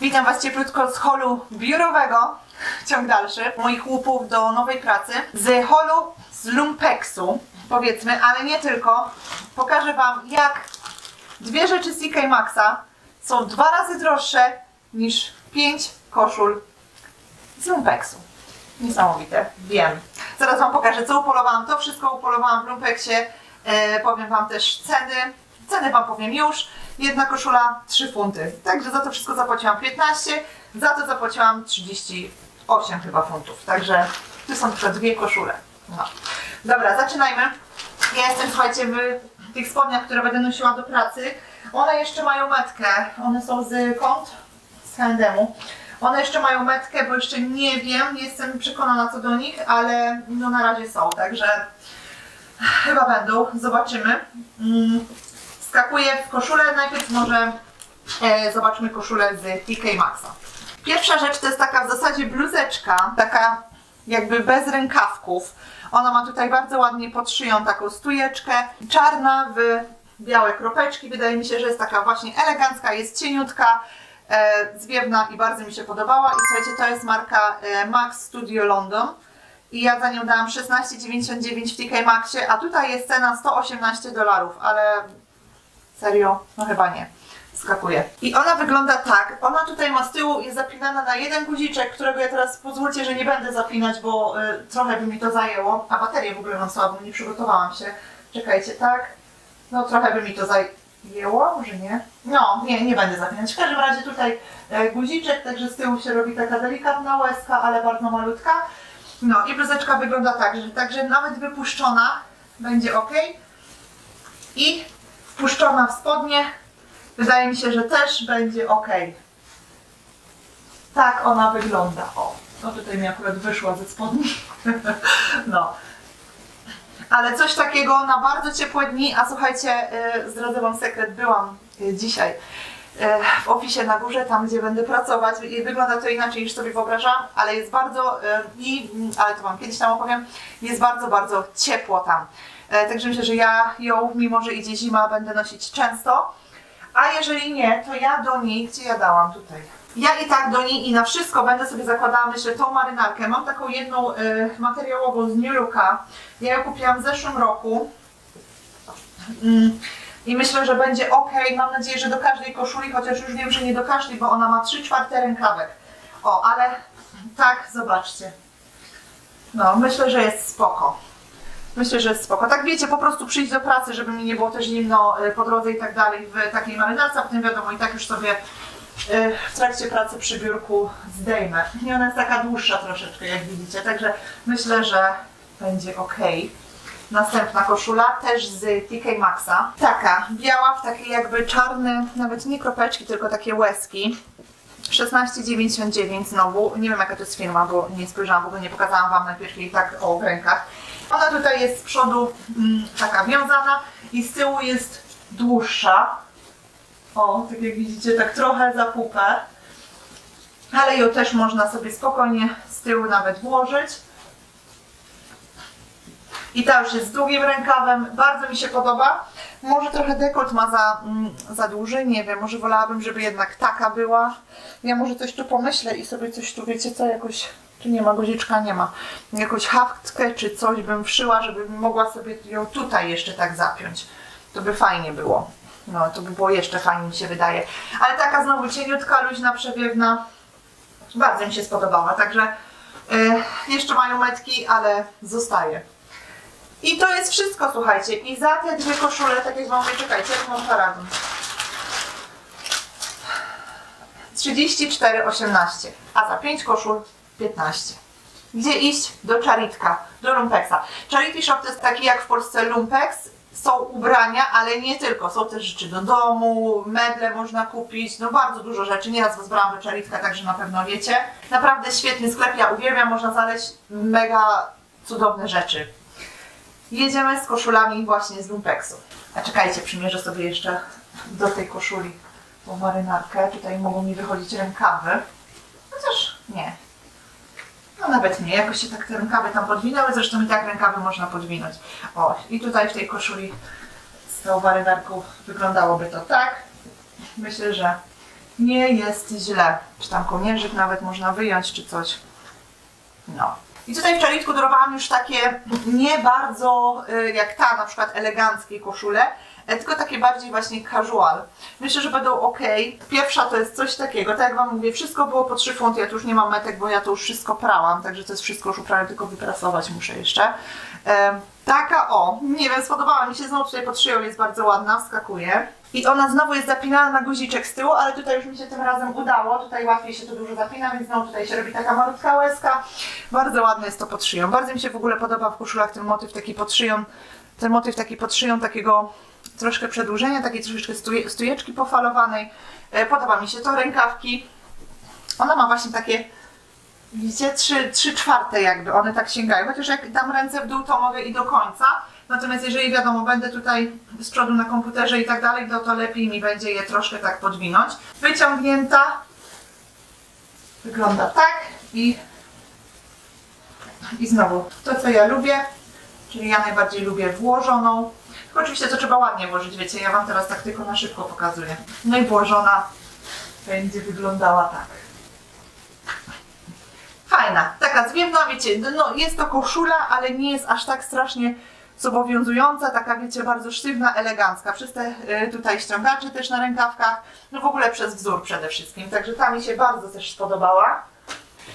Witam Was cieplutko z holu biurowego, ciąg dalszy, moich łupów do nowej pracy, z holu z Lumpeksu, powiedzmy, ale nie tylko. Pokażę Wam, jak dwie rzeczy z Maxa są dwa razy droższe niż pięć koszul z Lumpeksu. Niesamowite, wiem. Zaraz Wam pokażę, co upolowałam. To wszystko upolowałam w Lumpeksie. E, powiem Wam też ceny. Ceny Wam powiem już. Jedna koszula 3 funty. Także za to wszystko zapłaciłam 15, za to zapłaciłam 38 chyba funtów. Także tu są tylko dwie koszule. No. Dobra, zaczynajmy. Ja jestem, słuchajcie, w tych spodniach, które będę nosiła do pracy. One jeszcze mają metkę. One są z kąt z H&M-u. One jeszcze mają metkę, bo jeszcze nie wiem, nie jestem przekonana co do nich, ale no na razie są, także chyba będą, zobaczymy. Mm, Skakuję w koszulę, najpierw może e, zobaczmy koszulę z TK Maxa. Pierwsza rzecz to jest taka w zasadzie bluzeczka, taka jakby bez rękawków. Ona ma tutaj bardzo ładnie pod szyją taką stujeczkę, czarna w białe kropeczki. Wydaje mi się, że jest taka właśnie elegancka, jest cieniutka, e, zwiewna i bardzo mi się podobała. I słuchajcie, to jest marka e, Max Studio London. I ja za nią dałam 16,99 w TK Maxie, a tutaj jest cena 118 dolarów, ale serio? No chyba nie. Skakuje. I ona wygląda tak. Ona tutaj ma z tyłu, jest zapinana na jeden guziczek, którego ja teraz pozwólcie, że nie będę zapinać, bo y, trochę by mi to zajęło. A baterię w ogóle mam słabą, nie przygotowałam się. Czekajcie, tak? No trochę by mi to zajęło, może nie? No, nie, nie będę zapinać. W każdym razie tutaj e, guziczek, także z tyłu się robi taka delikatna łezka, ale bardzo malutka. No i bluzeczka wygląda tak, że także nawet wypuszczona będzie ok. I wpuszczona w spodnie, wydaje mi się, że też będzie ok. Tak ona wygląda. O, no tutaj mi akurat wyszła ze spodni. no. Ale coś takiego na bardzo ciepłe dni, a słuchajcie, yy, zdradzę Wam sekret, byłam yy, dzisiaj w ofisie na górze, tam gdzie będę pracować i wygląda to inaczej niż sobie wyobrażam, ale jest bardzo, yy, i, ale to Wam kiedyś tam opowiem, jest bardzo, bardzo ciepło tam. E, Także myślę, że ja ją, mimo że idzie zima, będę nosić często. A jeżeli nie, to ja do niej, gdzie ja dałam tutaj? Ja i tak do niej i na wszystko będę sobie zakładała, myślę, tą marynarkę. Mam taką jedną y, materiałową z New Looka. Ja ją kupiłam w zeszłym roku. Mm, I myślę, że będzie ok. Mam nadzieję, że do każdej koszuli, chociaż już wiem, że nie do każdej, bo ona ma 3 czwarte rękawek. O, ale tak, zobaczcie. No, myślę, że jest spoko. Myślę, że jest spoko. Tak wiecie, po prostu przyjść do pracy, żeby mi nie było też zimno y, po drodze i tak dalej w takiej marynarce, a potem wiadomo i tak już sobie y, w trakcie pracy przy biurku zdejmę. I ona jest taka dłuższa troszeczkę, jak widzicie, także myślę, że będzie ok. Następna koszula, też z TK Maxa. Taka, biała w takie jakby czarne, nawet nie kropeczki, tylko takie łezki. 16,99 znowu. Nie wiem jaka to jest firma, bo nie spojrzałam, w ogóle nie pokazałam Wam najpierw jej tak o rękach. Ona tutaj jest z przodu mm, taka wiązana i z tyłu jest dłuższa. O, tak jak widzicie, tak trochę za pupę. Ale ją też można sobie spokojnie z tyłu nawet włożyć. I ta już jest z długim rękawem, bardzo mi się podoba. Może trochę dekolt ma za, mm, za duży, nie wiem, może wolałabym, żeby jednak taka była. Ja może coś tu pomyślę i sobie coś tu, wiecie co, jakoś, tu nie ma guziczka, nie ma. Jakąś haftkę czy coś bym wszyła, żebym mogła sobie ją tutaj jeszcze tak zapiąć. To by fajnie było. No, to by było jeszcze fajnie mi się wydaje. Ale taka znowu cieniutka, luźna, przewiewna. Bardzo mi się spodobała, także y, jeszcze mają metki, ale zostaje. I to jest wszystko, słuchajcie. I za te dwie koszule, tak jak wam mówię, czekajcie, jak mam paragon. 34,18, a za 5 koszul 15. Gdzie iść? Do Charitka, do Lumpexa. Charity Shop to jest taki jak w Polsce Lumpex. Są ubrania, ale nie tylko. Są też rzeczy do domu, meble można kupić, no bardzo dużo rzeczy. Nieraz was brałam do Charitka, także na pewno wiecie. Naprawdę świetny sklep, ja uwielbiam, można znaleźć mega cudowne rzeczy. Jedziemy z koszulami właśnie z Lumpeksu. A czekajcie, przymierzę sobie jeszcze do tej koszuli tą marynarkę. Tutaj mogą mi wychodzić rękawy. Chociaż nie. No nawet nie, jakoś się tak te rękawy tam podwinęły, zresztą i tak rękawy można podwinąć. O, i tutaj w tej koszuli z tą marynarką wyglądałoby to tak. Myślę, że nie jest źle. Czy tam kołnierzyk nawet można wyjąć, czy coś. No. I tutaj w czarnitku dorowałam już takie nie bardzo y, jak ta na przykład eleganckie koszule, e, tylko takie bardziej właśnie casual. Myślę, że będą ok. Pierwsza to jest coś takiego, tak jak Wam mówię, wszystko było po 3 funty, ja tu już nie mam metek, bo ja to już wszystko prałam, także to jest wszystko już uprane, tylko wyprasować muszę jeszcze. E, taka o, nie wiem, spodobała mi się, znowu tutaj pod szyją jest bardzo ładna, wskakuje. I ona znowu jest zapinana na guziczek z tyłu, ale tutaj już mi się tym razem udało. Tutaj łatwiej się to dużo zapina, więc znowu tutaj się robi taka malutka łezka. Bardzo ładne jest to pod szyją. Bardzo mi się w ogóle podoba w koszulach ten motyw taki pod szyją, ten motyw taki pod szyją takiego troszkę przedłużenia, takiej troszeczkę stuje, stujeczki pofalowanej. E, Podoba mi się to, rękawki. Ona ma właśnie takie, widzicie, trzy, trzy czwarte jakby, one tak sięgają. Chociaż jak dam ręce w dół, to mogę i do końca. Natomiast jeżeli wiadomo, będę tutaj z przodu na komputerze i tak dalej, to, to lepiej mi będzie je troszkę tak podwinąć. Wyciągnięta. Wygląda tak i, i znowu to, co ja lubię, czyli ja najbardziej lubię włożoną. Oczywiście to trzeba ładnie włożyć, wiecie, ja Wam teraz tak tylko na szybko pokazuję. No i włożona będzie wyglądała tak. Fajna, taka zwiewna, wiecie, no jest to koszula, ale nie jest aż tak strasznie zobowiązująca, taka wiecie, bardzo sztywna, elegancka. Przez te y, tutaj ściągacze też na rękawkach, no w ogóle przez wzór przede wszystkim, także ta mi się bardzo też spodobała.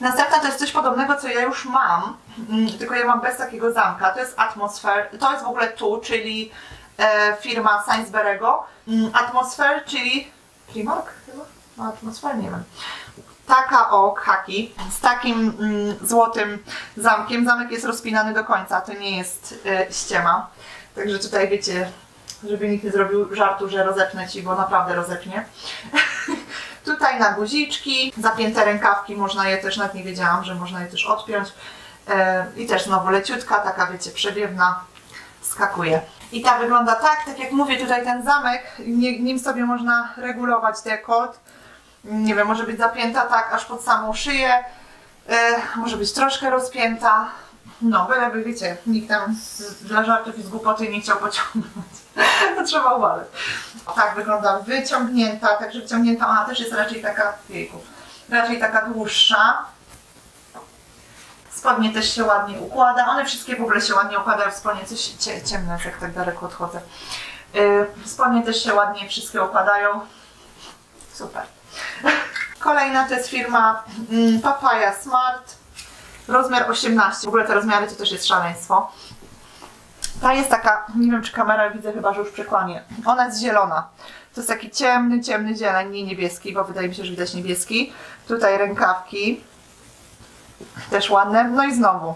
Następna to jest coś podobnego, co ja już mam, mm, tylko ja mam bez takiego zamka. To jest Atmosphere, to jest w ogóle tu, czyli e, firma Sainsbury'ego. Mm, Atmosphere, czyli Primark chyba? No, Atmosphere, nie wiem. Taka o haki z takim mm, złotym zamkiem. Zamek jest rozpinany do końca, to nie jest e, ściema. Także tutaj wiecie, żeby nikt nie zrobił żartu, że rozepnę ci, bo naprawdę rozepnie. Tutaj na guziczki, zapięte rękawki, można je też, nawet nie wiedziałam, że można je też odpiąć. E, I też znowu leciutka, taka wiecie, przewiewna, skakuje. I ta wygląda tak, tak jak mówię, tutaj ten zamek, nim sobie można regulować dekolt. Nie wiem, może być zapięta tak aż pod samą szyję, e, może być troszkę rozpięta. No, byleby, wiecie, nikt tam dla żartów i z głupoty nie chciał pociągnąć. to trzeba uważać. Tak wygląda wyciągnięta, także wyciągnięta ona też jest raczej taka, jejku, raczej taka dłuższa. Spodnie też się ładnie układa, one wszystkie w ogóle się ładnie układają spodnie, coś cie, ciemne, jak tak daleko odchodzę. Yy, spodnie też się ładnie wszystkie układają. Super. Kolejna to jest firma mm, Papaya Smart, rozmiar 18. W ogóle te rozmiary to też jest szaleństwo. Ta jest taka, nie wiem czy kamera widzę, chyba że już przekłamie. Ona jest zielona. To jest taki ciemny, ciemny zieleń, nie niebieski, bo wydaje mi się, że widać niebieski. Tutaj rękawki, też ładne. No i znowu,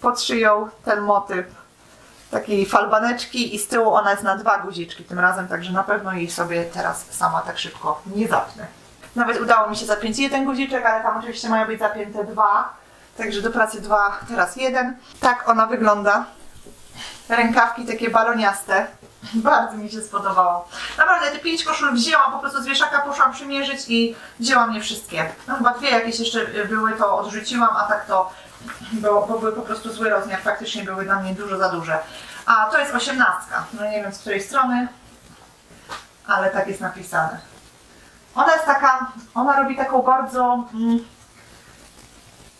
pod szyją ten motyw takiej falbaneczki i z tyłu ona jest na dwa guziczki tym razem, także na pewno jej sobie teraz sama tak szybko nie zapnę. Nawet udało mi się zapiąć jeden guziczek, ale tam oczywiście mają być zapięte dwa. Także do pracy dwa, teraz jeden. Tak ona wygląda rękawki takie baloniaste. Bardzo mi się spodobało. Naprawdę te pięć koszul wzięłam, po prostu z wieszaka poszłam przymierzyć i wzięłam je wszystkie. No chyba dwie jakieś jeszcze były, to odrzuciłam, a tak to, bo, bo były po prostu zły rozmiar, faktycznie były dla mnie dużo za duże. A to jest osiemnastka, no nie wiem z której strony, ale tak jest napisane. Ona jest taka, ona robi taką bardzo, mm,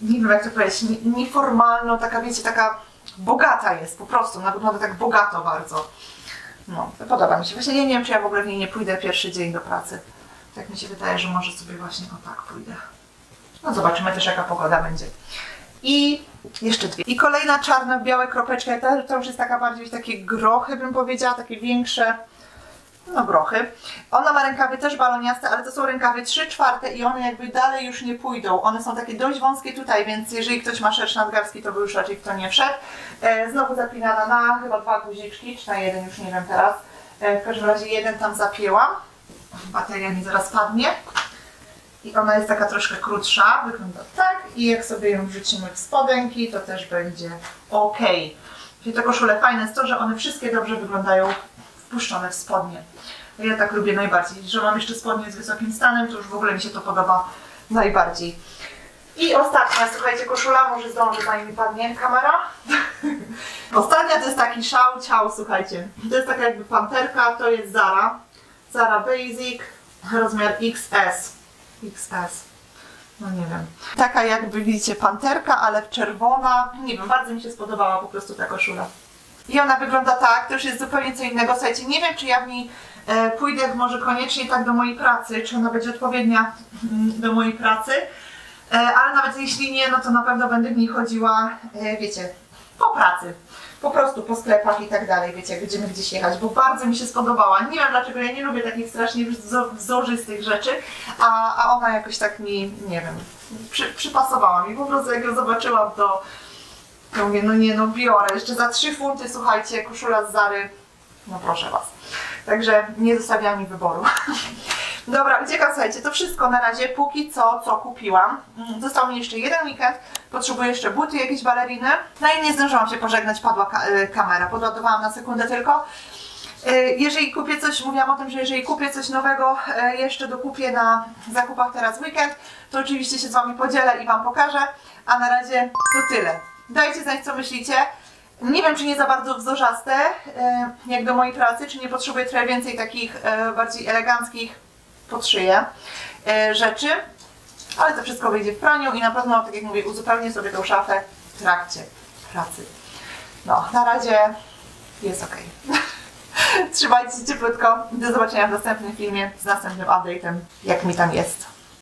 nie wiem jak to powiedzieć, nie- nieformalną, taka wiecie, taka bogata jest po prostu, ona wygląda tak bogato bardzo. No, podoba mi się. Właśnie nie, wiem, czy ja w ogóle w niej nie pójdę pierwszy dzień do pracy. Tak mi się wydaje, że może sobie właśnie o tak pójdę. No zobaczymy też jaka pogoda będzie. I jeszcze dwie. I kolejna czarna, białe kropeczki, to, to już jest taka bardziej takie grochy bym powiedziała, takie większe no grochy. Ona ma rękawy też baloniaste, ale to są rękawy 3 czwarte i one jakby dalej już nie pójdą. One są takie dość wąskie tutaj, więc jeżeli ktoś ma szerszy nadgarski, to by już raczej w to nie wszedł. E, znowu zapinana na chyba dwa guziczki, czy na jeden, już nie wiem teraz. E, w każdym razie jeden tam zapięłam. Bateria mi zaraz padnie. I ona jest taka troszkę krótsza, wygląda tak. I jak sobie ją wrzucimy w spodenki, to też będzie ok. Czyli te koszule fajne jest to, że one wszystkie dobrze wyglądają wpuszczone w spodnie. Ja tak lubię najbardziej, że mam jeszcze spodnie z wysokim stanem, to już w ogóle mi się to podoba najbardziej. I ostatnia, słuchajcie, koszula, może zdąży zanim mi padnie kamera. Ostatnia to jest taki szał ciał, słuchajcie. To jest taka jakby panterka, to jest Zara. Zara Basic, rozmiar XS. XS. No nie wiem. Taka jakby widzicie panterka, ale czerwona. Nie wiem, bardzo mi się spodobała po prostu ta koszula. I ona wygląda tak, to już jest zupełnie co innego. Słuchajcie, nie wiem czy ja w niej e, pójdę może koniecznie tak do mojej pracy, czy ona będzie odpowiednia mm, do mojej pracy. E, ale nawet jeśli nie, no to na pewno będę w niej chodziła, e, wiecie, po pracy. Po prostu po sklepach i tak dalej, wiecie, jak będziemy gdzieś jechać, bo bardzo mi się spodobała. Nie wiem dlaczego, ja nie lubię takich strasznie wzo- wzorzystych rzeczy, a, a ona jakoś tak mi, nie wiem, przy, przypasowała mi. Po prostu jak ją zobaczyłam, to, to mówię, no nie, no biorę. Jeszcze za 3 funty, słuchajcie, koszula z Zary, no proszę Was. Także nie zostawiała mi wyboru. Dobra, uciekam, słuchajcie, to wszystko na razie, póki co, co kupiłam. Mm, Został mi jeszcze jeden weekend, potrzebuję jeszcze buty, jakieś baleriny. No i nie zdążyłam się pożegnać, padła ka- y, kamera, podładowałam na sekundę tylko. Y, Jeżeli kupię coś, mówiłam o tym, że jeżeli kupię coś nowego, y, jeszcze dokupię na zakupach teraz weekend, to oczywiście się z Wami podzielę i Wam pokażę, a na razie to tyle. Dajcie znać, co myślicie. Nie wiem, czy nie za bardzo wzorzaste, y, jak do mojej pracy, czy nie potrzebuję trochę więcej takich y, bardziej eleganckich pod szyję y, rzeczy, ale to wszystko wyjdzie w praniu i na pewno, tak jak mówię, uzupełnię sobie tą szafę w trakcie pracy. No, na razie jest ok. Trzymajcie się cieplutko. Do zobaczenia w następnym filmie z następnym update'em, jak mi tam jest.